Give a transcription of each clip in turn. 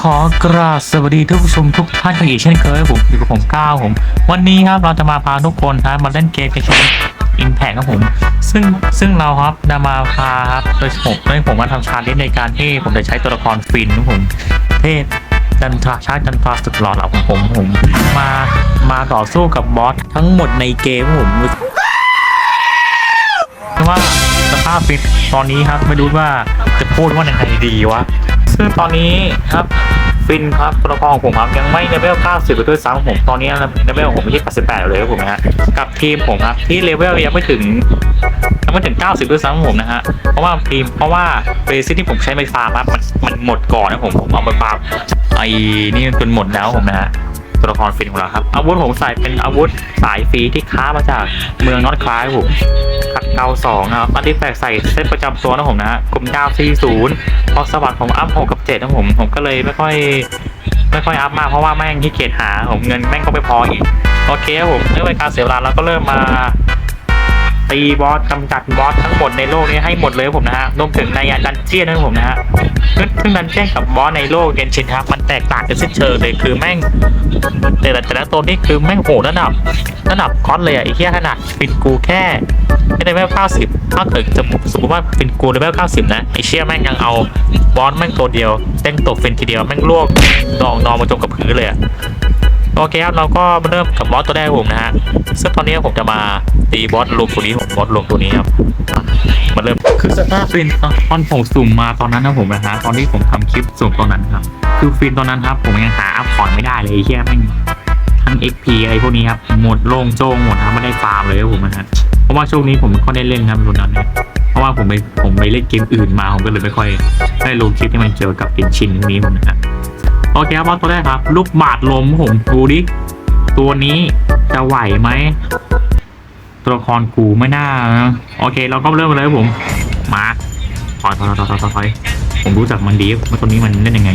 ขอกราบสวัสดีท่านผู้ชมทุกท่านกันอีกเช่นเคยผมอยู่กับผมก้าวผม วันนี้ครับเราจะมาพาทุกคนครับมาเล่นเกมเกมอินแพคครับผม ซึ่งซึ่งเราครับนำมาพาครับโดยผมโดยผมมาทำชาเลนจ์ในการที่ผมจะใช้ตัวละครฟินครับผมเทพจันทราชาติจันทราสุดหล่อเหล่าของผมผมมามาต่อสู้กับบอสทั้งหมดในเกมครับผมว่าสภาพฟิตตอนนี้ครับไม่รู้ว่าจะพูดว่ายังไงดีวะ ซึ่งตอนนี้ครับฟินครับตัวละครของผมครับยังไม่เลเวล 90ไปด้วยซ้ำผมตอนนี้เลเวลของผมไม่ใช่88เลยครับผมนะฮะกับทีมผมครับที่เลเวลยังไม่ถึงยังไม่ถึง 90ด้วยซ้ำผมนะฮะเพราะว่าทีมเพราะว่าเบสิสที่ผมใช้ไปฟาร์มครับมันมันหมดก่อนนะผมผมเอาไปฟาร์มไอ้นี่จนหมดแล้วผมนะฮะ ตัวละครฟินของเราครับ อาวุธผมใส่เป็นอาวุธสายฟรีที่ค้ามาจากเมืองนอตคลายผมขัดเกลาสองนะครับอาร์ติแฟกใส่เส้นประจำตัวนะผมนะฮะกลุ่มดาว40พอสวัสดิ์ผมอัพ6กับ7นะผม ผมก็เลยไม่ค่อยไม่ค่อยอัพมากเพราะว่าแม่งที่เกียจหาผมเงินแม่งก็ไม่พออีก โอเคครับผมเรื่องการเสียเวลาเราก็เริ่มมา ตีบอสกำจัดบอสทั้งหมดในโลกนี้ให้หมดเลยผมนะฮะรวมถึงในดันเจียนนะครับผมนะฮะซึ่งดันเจียนกับบอสในโลกเกนชินครับมันแตกต่างกันสิ้นเชิงเลยคือแม่ง แต่ละแต่ละตัวนี่คือแม่งโหดระดับระดับก้อนเลยอะไอ้เหี้ยขนาดเป็นกูแค่แค่เลเวล90ถ้าเกิดจะสมมติว่าเป็นกูเลเวล90นะไอ้เชี่ยแม่งยังเอาบอสแม่งตัวเดียวเต้งตกฟินทีเดียวแม่งลวกดองนอนมาจมกับพื้นเลยอะ โอเคครับเราก็มาเริ่มกับบอสตัวแรกผมนะฮะซึ่งตอนนี้ผมจะมาตีบอสลงตัวนี้ผมบอสลงตัวนี้ครับมาเริ่มคือสภาพฟินตอนผมสุ่มมาตอนนั้นนะผมนะฮะตอนที่ผมทำคลิปสุ่มตอนนั้นครับ คือฟินตอนนั้นครับ ผมยังหาอัพของไม่ได้เลยไอ้เหี้แม่งทั้ง XP อะไรพวกนี้ครับหมดโล่งโจ้งหมดครับไม่ได้ฟาร์มเลยครับผมนะฮะเพราะว่าช่วงนี้ผมไม่ค่อยได้เล่นครับรุ่นนั้นนะเพราะว่าผมไปผมไปเล่นเกมอื่นมาผมก็เลยไม่ค่อยได้ลงคลิปที่มันเกี่ยวกับเกมชินพวนี้ผมนะฮะ อเคครับบอสตัวแรกครับ ลูกบาดลมผมดูดิ ตัวนี้จะไหวไหม ตัวละครกูไม่น่านะโอเค เราก็เริ่มเลยผม มาถอยถอยถอยถอยถอยผมรู้จักมันดีว่าตัวนี้มันเล่นยังไง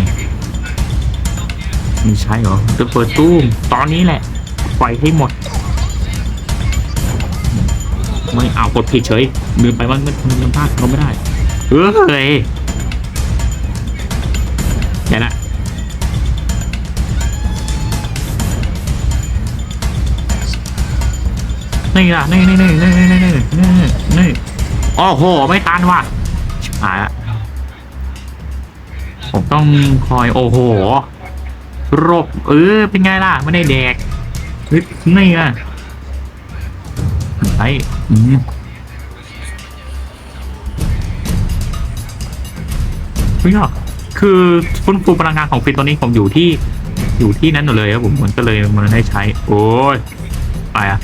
ม่ใช่เหรอจะเปิดตู้ม ตอนนี้แหละ ปล่อยให้หมดไม่เอากดผิดเฉยลืมไปว่ามันมันพลาดเราไม่ได้ เออเฮ้ย นี่ล่ะนี่นี่นี่นี่นี่นี่นี่นี่โอ้โห ไม่ทันว่ะชิบหายละผมต้องคอยโอ้โหรบเออเป็นไงล่ะ ไม่ได้แดกเฮ้ยนี่อะไอ้อืมไม่หรอกคือฟื้นฟูพลังงานของฟินตอนนี้ผมอยู่ที่อยู่ที่นั้นหมดเลยครับผมมันก็เลยมันได้ใช้ โอ้ยไปอะ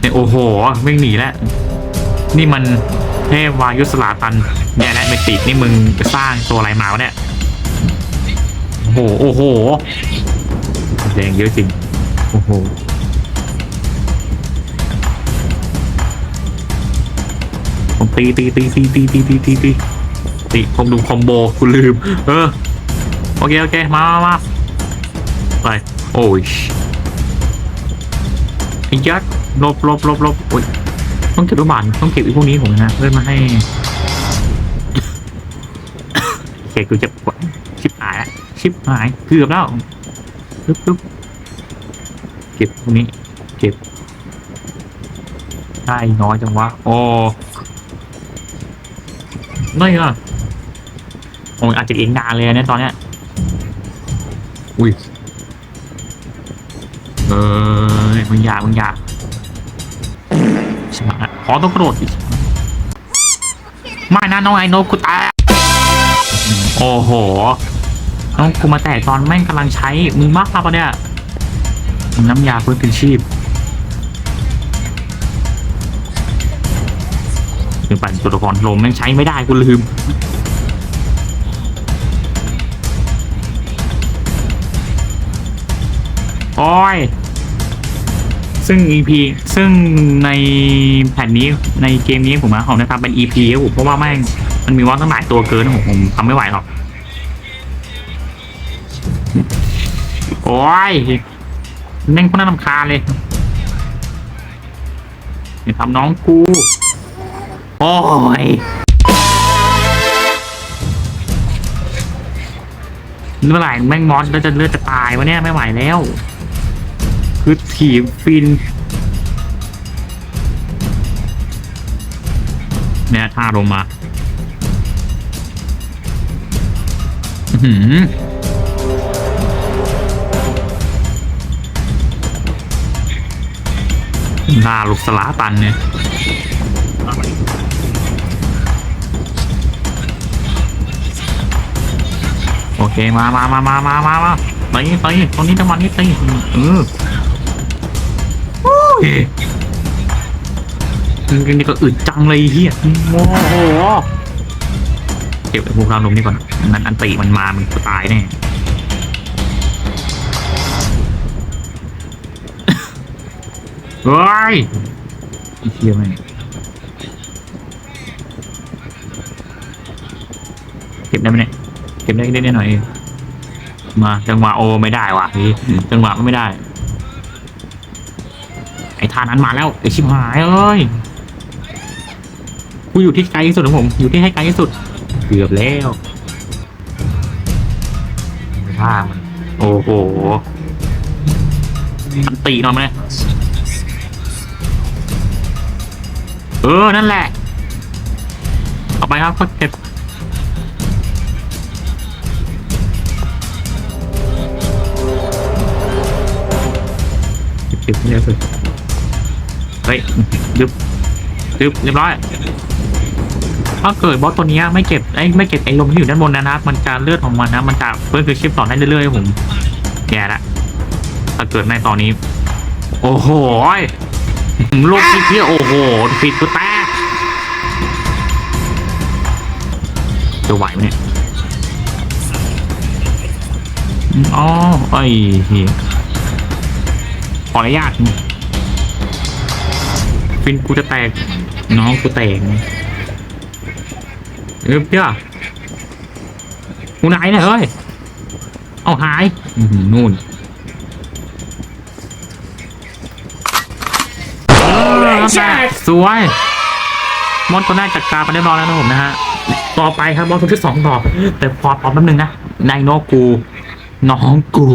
เนี่ยโอ้โหไม่งหนีแล้วนี่มันเทพวายุสลาตันเนี่ยแหละเมติกนี่มึงสร้างตัวอะไรมาวะเนี่ยโอ้โหโอ้โหแรงเยอะจริงโอ้โหผมตีตีตีตีตีตีตีตีตีตีผมดูคอมโบคุณลืม เออ โอเค โอเค มามามาไป โอ้ยยัด ลบลบลบลบโอ้ยต้องเก็บลูกบาศก์ต้องเก็บอีกพวกนี้ผมนะเพื่อมาให้โอเคกูจะปวดชิบหายละชิบหายเกือบแล้วปึ๊บปึ๊บเก็บพวกนี้ เก็บได้น้อยจังวะโอ้ไม่อะโอ้ยอาจจะเองนานเลยนะตอนเนี้ยอุ้ยเออมึงอยากมึงอยากใช่ไหมขอต้องกระโดดอีกไม่นะน้องไอโนกูตายโอ้โหน้องกูมาแตกตอนแม่งกำลังใช้มึงมากปะเนี่ยน้ำยาฟื้นคืนชีพคือปั่นตัวละครลมแม่งใช้ไม่ได้กูลืมโอ้ย ซึ่ง EP ซึ่งในแผ่นนี้ในเกมนี้ผมนะผมจะทำเป็น EP ครับผมเพราะว่าแม่งมันมีวอลตั้งหลายตัวเกินผมผมทำไม่ไหวหรอกโอ้ยแม่งคนน่ารำคาเลยอย่าทำน้องกูโอ้ยเมื่อไหร่แม่งมอสแล้วจะเลือดจะตายวะเนี่ยไม่ไหวแล้ว คือถีบฟินเนี่ยท่าลงมาหือหน้าลูกสลาตันเนี่ยโอเคมามามามามามามาตีตีตรงนี้จังหวะนี้ตีเออ โอ้ยนี่นี่ก็อึดจังเลยเฮียโอ้โหเก็บไอ้พวกเราลงนี่ก่อนนั้นอันตีมันมามันตายแน่เฮ้ยเฮียแม่งเก็บได้ไหมเนี่ยเก็บได้นิดๆหน่อยมาจังหวะโอไม่ได้ว่ะพี่จังหวะไม่ได้ ไอ้ท่านั้นมาแล้วไอ้ชิบหายเอ้ยกูอยู่ที่ไกลที่สุดของผม อยู่ที่ให้ไกลที่สุด เกือบแล้วท่ามันโอ้โหอันตีหน่อยไหมเออ นั่นแหละเอาไปครับก็เก็บเก็บไม่ได้ เฮ้ยดึบดึบเรียบร้อยถ้าเกิดบอสตัวนี้ไม่เก็บไอ้ไม่เก็บไอ้ลมที่อยู่ด้านบนนะนะมันจะเลือดของมันนะมันจะเพิ่มคือชิปต่อได้เรื่อยๆผมแย่ละถ้าเกิดในตอนนี้ โอ้โหลูกที่เที่ยโอ้โหปิดตัวแตกจะไหวไหมเนี่ยอ๋อไอ้เหี้ยขออนุญาต ฟินกูจะแตก น้องกูแตกเออเพื่อกูไหนเนี่ยเฮ้ย เอาหายอื้อหือนู่นเออแตกสวยมอนตัวแรกจัดการไปเรียบร้อยแล้วนะผมนะฮะ ต่อไปครับมอนตัวที่สองต่อ แต่พอพอแป๊บนึงนะนายโนกู น้องกู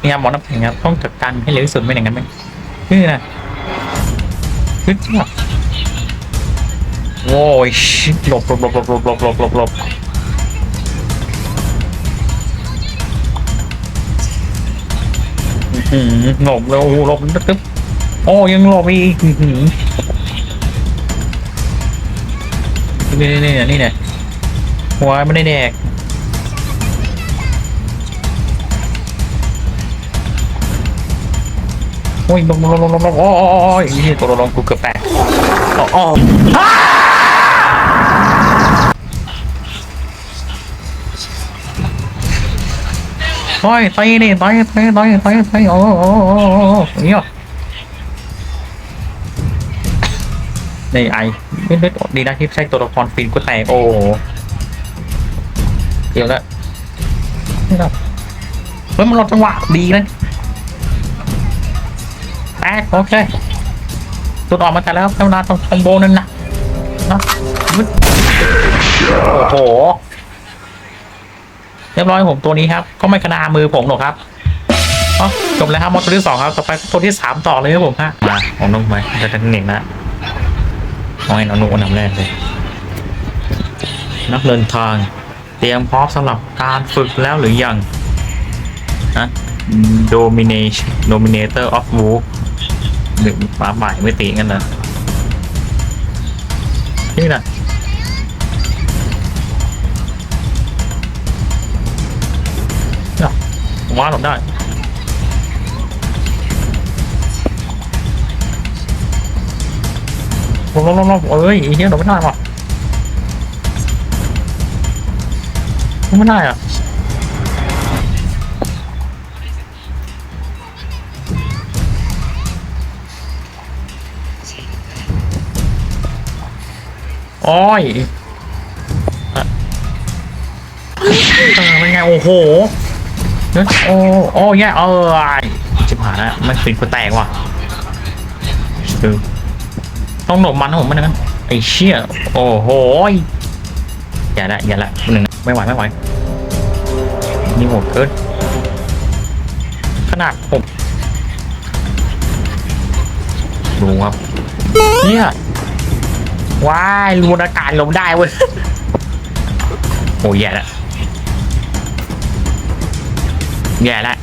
เนี่ยหมอน้ำแข็งครับต้องจัดการให้เร็วที่สุดไม่อย่างนั้นไหมนี่นะขึ้นจ้ะโว้ยหลบหลบหลบหลบหลบหลบหลบหลบหลบหลบแล้วหลบตึ๊บโอ้ยังหลบอีกอื้อหือนี่นี่นี่นี่นี่หัวไม่ได้แดก โอ้ยลงลงลงลงลงโอ้ยนี่ตัวลงกูเกือบแตกอ๋ออ๋อโอ้ยตีนี่ตีตีตีตีตีโอ้โอ้โอ้โอ้อย่างนี้เหรอนี่ไอ้เล่นๆดีนะที่ใช้ตัวละครฟินกูแตกโอ้เกี่ยวแล้วนี่ครับเฮ้ยมันรอจังหวะดีนะ กโอเคตุดออกมาแต่แล้วเวลาตรงคอมโบนั่นนะนะโอ้โหเรียบร้อยผมตัวนี้ครับ ก็ไม่ขนามือผมหรอกครับอ๋อจบแล้วครับมอตัวที่สองครับ ต่อไปตัวที่สามต่อเลยครับผมฮะมาของน้องไปจะจะเหน่งนะน้อยน้องนุ่นำแรกเลย นักเดินทาง เตรียมพร้อมสำหรับการฝึกแล้วหรือยังนะ domination dominator of wolf หนึ่งฟ้าใหม่ไม่ตีกันนะนี่นะเนี่ยผมว่าหลบได้ลบลบลบเอ้ยอ้เหี้ยหลบไม่ได้หลบไม่ได้อะ โอ้ยเอ่อเออเป็นไงโอ้โหเฮ้โอ้โอ้แย่เออจิบหายแล้วมันเป็นคนแตกว่ะต้องหลบมันนะผมมันนะไอ้เชี่ยโอ้โหยอย่าละอย่าละหนึ่งไม่ไหวไม่ไหวนี่โหดเกินขนาดผมดูครับเนี่ย ว้ายรูนอากาศลมได้เว้ย โอ้ยแย่ละแย่ละ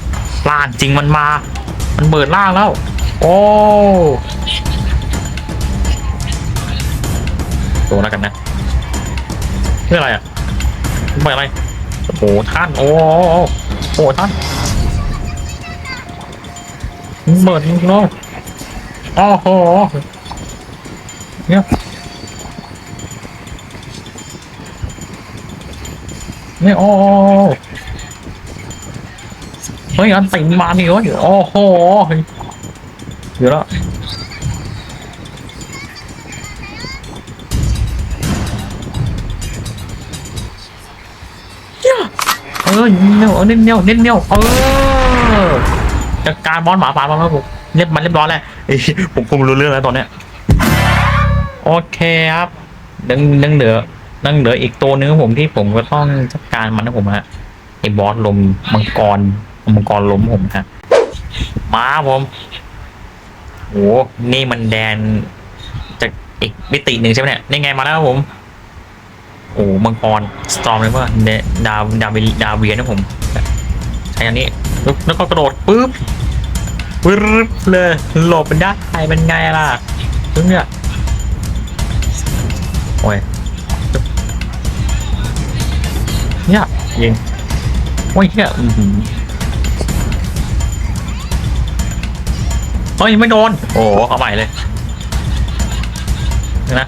ล่างจริงมันมา มันเบิดล่างแล้ว โอ้ดูแล้วกันนะเรื่ออะไรอะไม่อะไร โอ้โหท่าน โอ้โหโอ้ท่านเบิดเนาะโอ้โหเนี่ย เนี่โอ้เฮ้ยอันติมานี่เว้ยโอ้โหเดี๋ยวแล้วเออเนียเออน้นเนียวเน้นเนียเออจัดการบอลหมาป่าบอลแล้วผมเรียบมันเรียบร้อยแล้วเอ้ผมคงรู้เรื่องแล้วตอนเนี้ยโอเคครับยังยังเหลือ ยังเหลืออีกตัวนึงผมที่ผมก็ต้องจัดการมันนะผมฮะไอ้บอสลมมังกรมังกรล้มผมฮะมาครับผมโหนี่มันแดนจากอีกมิติหนึ่งใช่ไหมเนี่ยนี่ไงมาแล้วผมโอ้มังกรสตอมเลยว่าเนดาวดาวเวดาวเวียนะผมใช้อันนี้แล้วก็กระโดดปุ๊บปึ๊บเลยหลบมันได้เป็นไงล่ะเนี่ยโอ้ย เนี่ยยิงโอ้ยเนี่ยอือหือเฮ้ยไม่โดน โอ้โหเอาใหม่เลยเห็นะ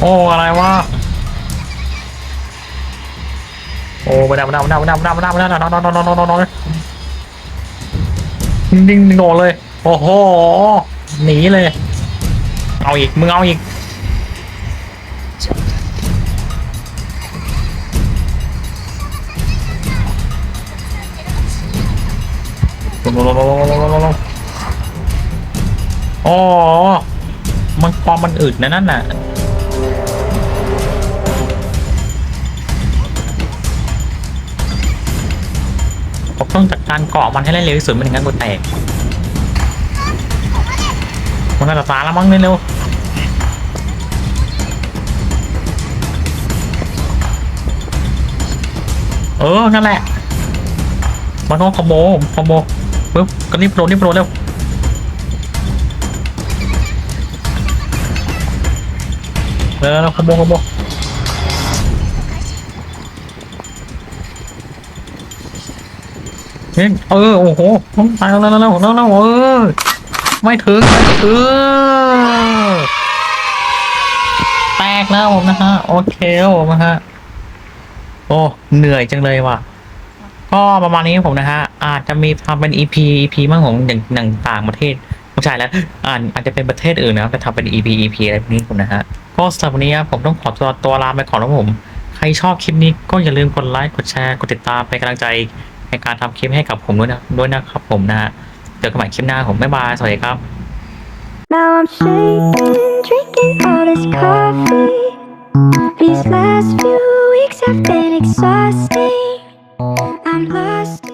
โอ้ อะไรวะ โอ้ไม่ได้ไม่ได้ไม่ได้ไม่ได้ไม่ได้ไม่ได้ไม่ได้นอนนอนนอนนอนนอนนอนดิ้งดิ้งโดนเลย โอ้โห หนีเลย เอาอีก มึงเอาอีก งลงลงลงลงลงลงลงอ๋อ มันความมันอึดนะนั่นน่ะผมต้องจัดการเกาะมันให้ได้เร็วที่สุดไม่งั้นกูแตก มันน่าจะตายแล้วมั้งเร็วเออ นั่นแหละ มันต้องคอมโบคอมโบปึ๊บ ก็รีบโดนรีบโดนเร็วเออคอมโบคอมโบเฮ้ยเออโอ้โหต้องตายแล้วแล้วแล้วแล้วเออไม่ถึงไม่ถึงแตกแล้วผมนะฮะโอเคผมนะฮะโอ้เหนื่อยจังเลยว่ะ ก็ประมาณนี้ผมนะฮะ อาจจะมีทำเป็น EP EP มั่งของอย่างอย่างต่างประเทศไม่ใช่แล้วอ่านอาจจะเป็นประเทศอื่นนะครับแต่ทำเป็น EP EP อะไรพวกนี้ผมนะฮะ ก็สำหรับวันนี้ผมต้องขอตัวตัวลาไปก่อนนะผม ใครชอบคลิปนี้ก็อย่าลืมกดไลค์ กดแชร์ กดติดตามเป็นกำลังใจในการทำคลิปให้กับผมด้วยนะด้วยนะครับผมนะฮะ เจอกันใหม่คลิปหน้าผม บ๊ายบาย สวัสดีครับ Now I'm shaking, drinking all this coffee. These last few weeks have been exhausting. I'm lost